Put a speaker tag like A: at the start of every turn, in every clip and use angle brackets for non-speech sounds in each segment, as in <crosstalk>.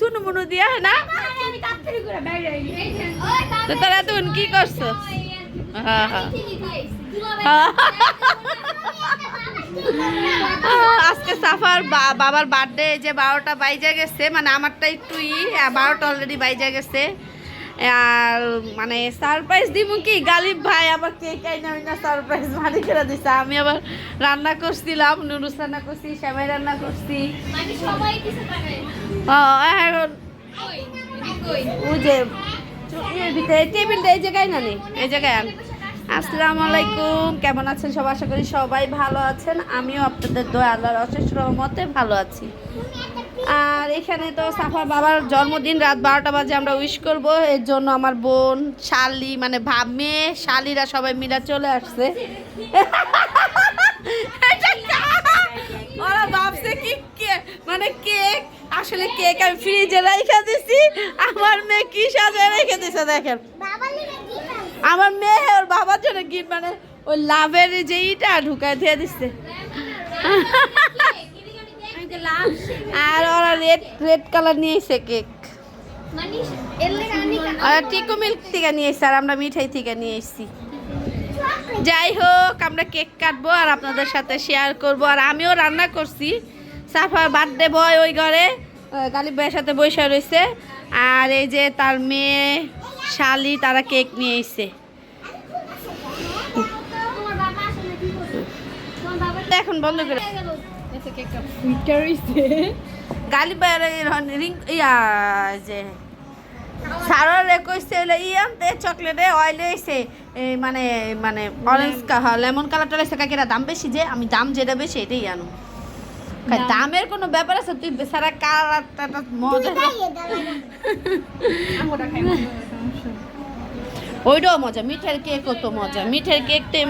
A: শুনু মুনু দিয়া, না? তো তারা করছ? হ্যাঁ হ্যাঁ আজকে সাফার বাবার বার্থডে, যে বারোটা বাইজা গেছে মানে আমারটা একটু ই বারোটা অলরেডি বাইজা গেছে। আর মানে সারপ্রাইজ দিব কি? গালিব ভাই আবার কে আইনা না সারপ্রাইজ মারি করে দিছে। আমি আবার রান্না করছিলাম নুডলস রান্না করছি সেমাই রান্না করছি।
B: মানে
A: এখন
B: কই? কই?
A: ওই যে টেবিলটা এই জায়গায় না নেই এই জায়গায় আন। আসসালামু আলাইকুম। কেমন আছেন সবাই আশা করি সবাই ভালো আছেন। আমিও আপনাদের দয়া আল্লাহর অশেষ রহমতে ভালো আছি। আর এখানে তো সাফার বাবার জন্মদিন রাত বারোটা বাজে আমরা উইশ করব। এর জন্য আমার বোন শালি মানে ভাব মেয়ে শালিরা সবাই মিলে চলে আসছে। ওরা ভাবছে কি মানে কেক? আসলে কেক আমি ফ্রিজে রেখে দিছি। আমার মেয়ে কি সাজে রেখে দিছে দেখেন। আমার মেয়ে বাবার জন্য গিফট মানে ওই লাভের যে ইটা ঢুকায় দিয়ে দিচ্ছে। আর ওরা রেড রেড কালার নিয়ে এসে কেক ওরা টিকো মিল্ক থেকে নিয়ে এসছে আর আমরা মিঠাই থেকে নিয়ে এসেছি। যাই হোক, আমরা কেক কাটবো আর আপনাদের সাথে শেয়ার করব। আর আমিও রান্না করছি। সাফার বার্থডে বয় ওই ঘরে গালিব ভাইয়ের সাথে বসে রয়েছে। আর এই যে তার মেয়ে শালি, তারা কেক নিয়ে এসছে। এখন বন্ধ করে
B: গেল।
A: রিং ইয়া যে সাররে কইছে হইলে ই আনতে চকলেটে অয়েল এসে মানে মানে অরেঞ্জ লেমন কালারটা এসে কাকিরা দাম বেশি যে আমি দাম যেটা বেশি এটাই আনো। দামের কোনো ব্যাপার আছে? তুই বেচারা কালারটা মজা ওইটাও মজা মিঠের কেক কত মজা মিঠের কেক তো
B: এই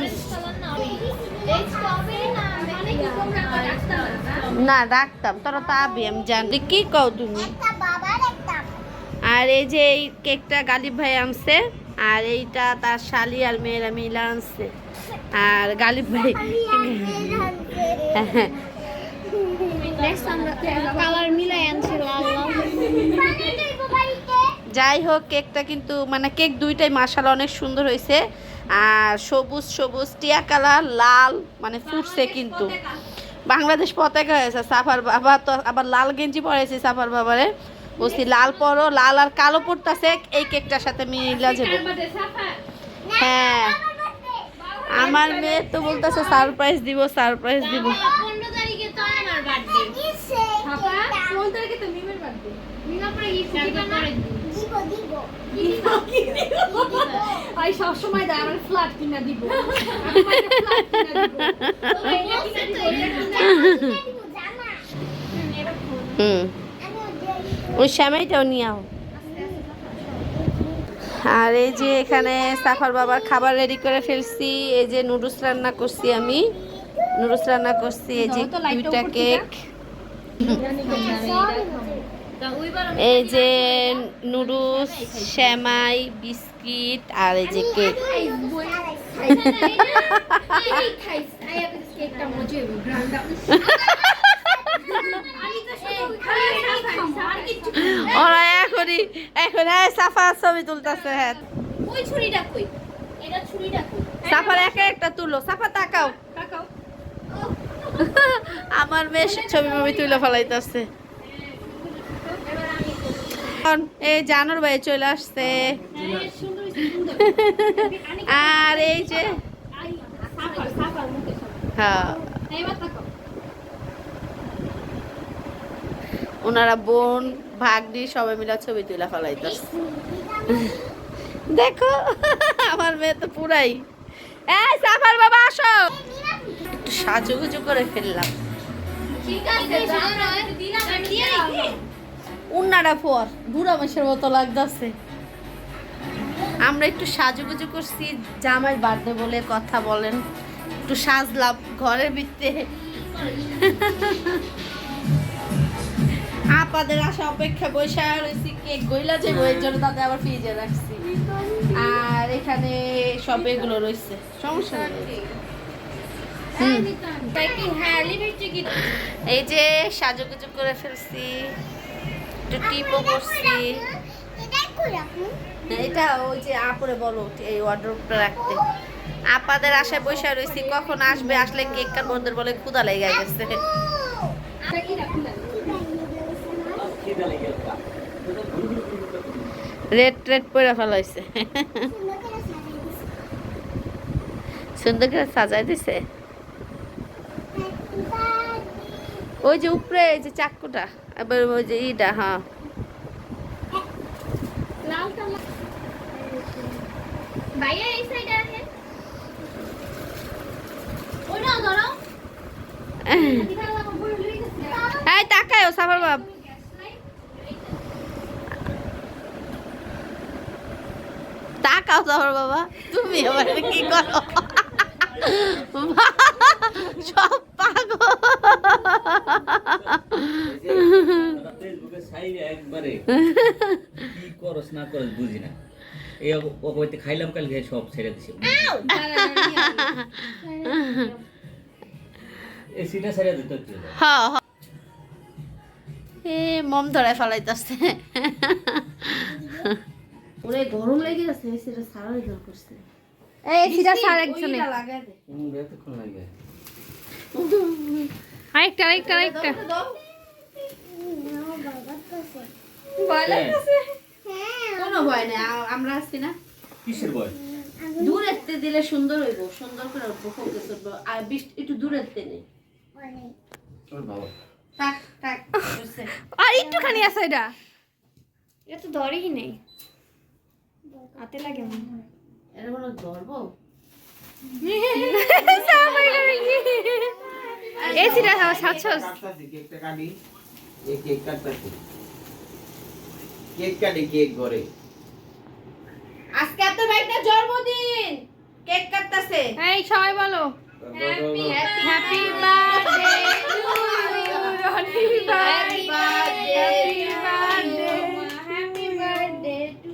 B: না রাখতাম।
A: তোরা তো আবি আমি জানি কি কও তুমি? আর এই যে এই কেকটা গালিব ভাই আনছে আর এইটা তার শালি আর মেয়েরা মিলে আনছে। আর গালিব ভাই
B: নেক্সট আমরা কালার মিলাই আনছি লাল লাল।
A: যাই হোক কেকটা কিন্তু মানে কেক দুইটাই মাসাল অনেক সুন্দর হয়েছে। আর সবুজ সবুজ টিয়া কালার লাল মানে ফুটছে কিন্তু। বাংলাদেশ পতাকা হয়েছে সাফার বাবা তো আবার লাল গেঞ্জি পরেছে সাফার বাবারে। বলছি লাল পরো লাল আর কালো পড়তাছে এই কেকটার সাথে মিলা যাবে। হ্যাঁ। আমার মেয়ে তো বলতেছে সারপ্রাইজ দিব সারপ্রাইজ দিব।
B: পনেরো তারিখে তো আমার বার্থডে ছাপা পনেরো তারিখে তো মিমের বার্থডে মিমা পরে গিফট দিবা। না দিব দিব
C: আই সব সময় দেয় আমার ফ্ল্যাট কিনা দিব।
A: হুম ওই শ্যামাইটাও নিয়ে আও। আর এই যে এখানে সাফার বাবার খাবার রেডি করে ফেলছি এই যে নুডলস রান্না করছি আমি। নুডলস রান্না করছি এই যে দুইটা কেক এই যে নুডলস শ্যামাই বিস্কিট আর এই যে কেক। ওরা এখনই এখন এই সাফা ছবি তুলতেছে হ্যাঁ।
B: ওই ছুরিটা কই? এটা ছুরিটা কই?
A: সাফার একা একটা তুলো। সাফা তাকাও।
C: তাকাও।
A: আমার মেয়ে ছবি মবি তুলে ফেলাইতেছে। এই জানুর ভাই চলে আসছে। আর এই যে হ্যাঁ। ওনারা বোন, ভাগ্নি, সবাই মিলে ছবি তুলে ফেলাইতেছে। দেখো, আমার মেয়ে তো পুরাই। এই, সাফার বাবা, আসো। একটু সাজুগুজু করে ফেললাম।
B: ঠিক আছে
A: উন্নাটা পর বুড়া মাসের মতো লাগতেছে। আমরা একটু সাজুগুজু করছি জামাই বার্থডে বলে কথা বলেন। একটু সাজলাম ঘরের ভিতরে আপাদের আশা অপেক্ষা বসে রয়েছি কেক গইলা যে ওই জন্য তাদের আবার ফ্রিজে রাখছি। আর এখানে সব এগুলো রয়েছে। সমস্যা
B: কি হ্যাঁ
A: এই যে সাজুগুজু করে ফেলছি। একটু টিপও করছি। এটা ওই যে আপরে বলো, এই অর্ডারটা রাখতে। আপাদের আশায় বসে রয়েছি কখন আসবে, আসলে কেক কার বন্ধুর বলে ক্ষুদা লেগে গেছে। রেড রেড পরে ফেলাইছে। সুন্দর করে সাজাই দিছে। ওই যে উপরে যে চাকুটা এবার ওই যে ইটা হ্যাঁ।
B: এই
A: সাবার বাপ। তাকাও সাবার বাবা। তুমি আবার কি করো? <laughs> সব
D: ফেসবুকে সাইডে একবারে কি করস না করস বুঝি না। এই খাইলাম সব ছেড়ে দিছে। এই ছেড়ে দিত?
A: হ্যাঁ হ্যাঁ। এ মম ধরায় ফেলাইতেছে। ওরে গরম লেগে যাচ্ছে সেটা সারাই দর করছে।
C: এই সিটা স্যার একজনে।
A: লাগাই দে।
D: হুম, এতক্ষণ লাগে?
C: আরেকটা আরেকটা আরেকটা।
A: ভয়
D: হ্যাঁ।
A: কোনো ভয় নেই আমরা আছি না।
D: কিসের
A: দিলে সুন্দর হইব সুন্দর করে উঠবো ফোকাস উঠবো। আর বৃষ্টি একটু দূর এতে নেই। থাক থাক
C: আর একটুখানি আছে এটা।
B: এটা তো ধরেই নেই। হাতে লাগে মনে হয়।
A: এটা কোনো ধরবো? <laughs>
C: এই সিটা সাতশো
D: কেকটা কাটি এই কেক কাটতাছি কেক কাটি কেক ঘরে।
A: আজকে আপনার ভাইটার জন্মদিন। কেক কাটতাছে।
C: এই সবাই বলো। Happy birthday happy
A: Happy birthday
B: happy birthday to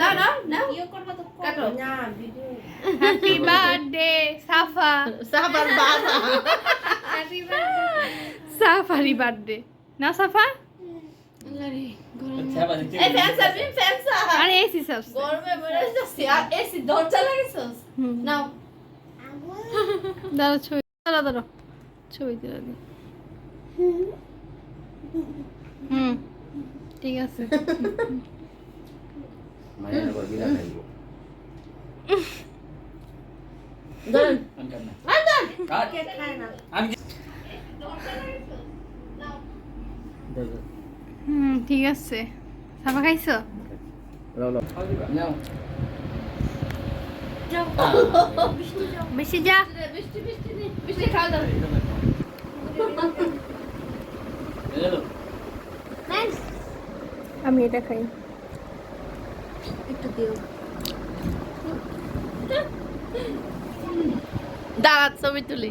A: না না না।
B: ইউ করব তো
A: কাটো
C: হ্যাপি বার্থডে সাফা।
A: সাবার বাবা।
B: হ্যাপি বার্থডে
C: সাফারি বার্থডে। না সাফা?
D: আচ্ছা
C: দাঁড়া ছবি দাঁড়া দাঁড়া ছবি তুলে দিই। হুম ঠিক আছে।
D: আমি কাট না
A: আদন
D: কাট
A: খায় না
D: আমি দাও, দাও।
C: হুম ঠিক আছে। সাফা খাইছো। বেশি যা। আমি এটা খাই।
A: একটু দিও। দাঁড়া ছবি তুলি।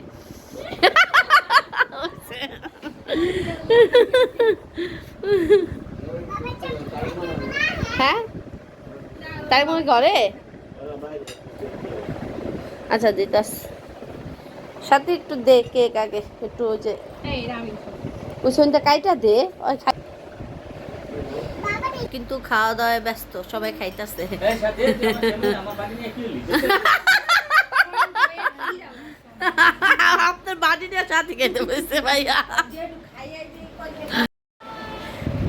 A: হ্যাঁ? তাই মনে করে আচ্ছা দিতাস। সাথে একটু দে কেক আগে একটু ওই যে সন্ধ্যা কাইটা দে ওই কিন্তু খাওয়া দাওয়ায় ব্যস্ত সবাই খাইতেছে <laughs>
D: এই সাথে তুই আমার সামনে আমার বাড়ি নিয়ে কি হলি?
A: আপনার বাড়ি নিয়ে সাথে খেতে বসছে ভাইয়া।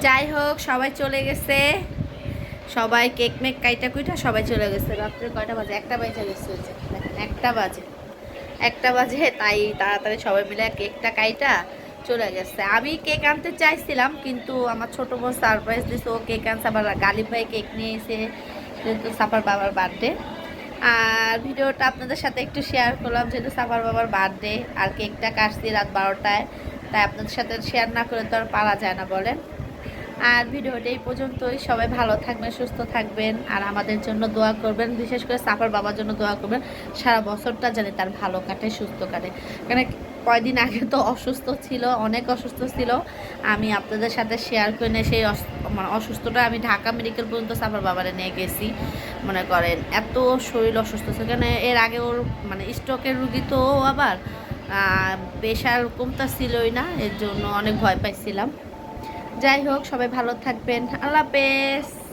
A: যাই হোক, সবাই চলে গেছে। সবাই কেক মেক কাইটা কুইটা সবাই চলে গেছে। রাত্রে কয়টা বাজে? একটা বাজে গেছে। একটা বাজে। একটা বাজে, তাই তাড়াতাড়ি সবাই মিলে কেকটা কাইটা চলে গেছে। আমি কেক আনতে চাইছিলাম, কিন্তু আমার ছোট বোন সারপ্রাইজ দিছে। ও কেক আনছে, আবার গালিব ভাই কেক নিয়ে এসে যেহেতু সাপার বাবার বার্থডে আর ভিডিওটা আপনাদের সাথে একটু শেয়ার করলাম, যেহেতু সাফার বাবার বার্থডে আর কেকটা কাটছি রাত বারোটায়, তাই আপনাদের সাথে শেয়ার না করে তো আর পারা যায় না বলেন। আর ভিডিওটা এই পর্যন্তই, সবাই ভালো থাকবেন, সুস্থ থাকবেন, আর আমাদের জন্য দোয়া করবেন, বিশেষ করে সাফার বাবার জন্য দোয়া করবেন, সারা বছরটা যেন তার ভালো কাটে, সুস্থ কাটে। কারণ কয়দিন আগে তো অসুস্থ ছিল, অনেক অসুস্থ ছিল। আমি আপনাদের সাথে শেয়ার করে নিয়ে সেই মানে অসুস্থটা আমি ঢাকা মেডিকেল পর্যন্ত সাফার বাবারে নিয়ে গেছি, মনে করেন। এত শরীর অসুস্থ ছিল, কেন এর আগে ওর মানে স্ট্রোকের রুগী তো আবার প্রেশার কমতা ছিলই না, এর জন্য অনেক ভয় পাইছিলাম। যাই হোক, সবাই ভালো থাকবেন। আল্লাহ হাফেজ।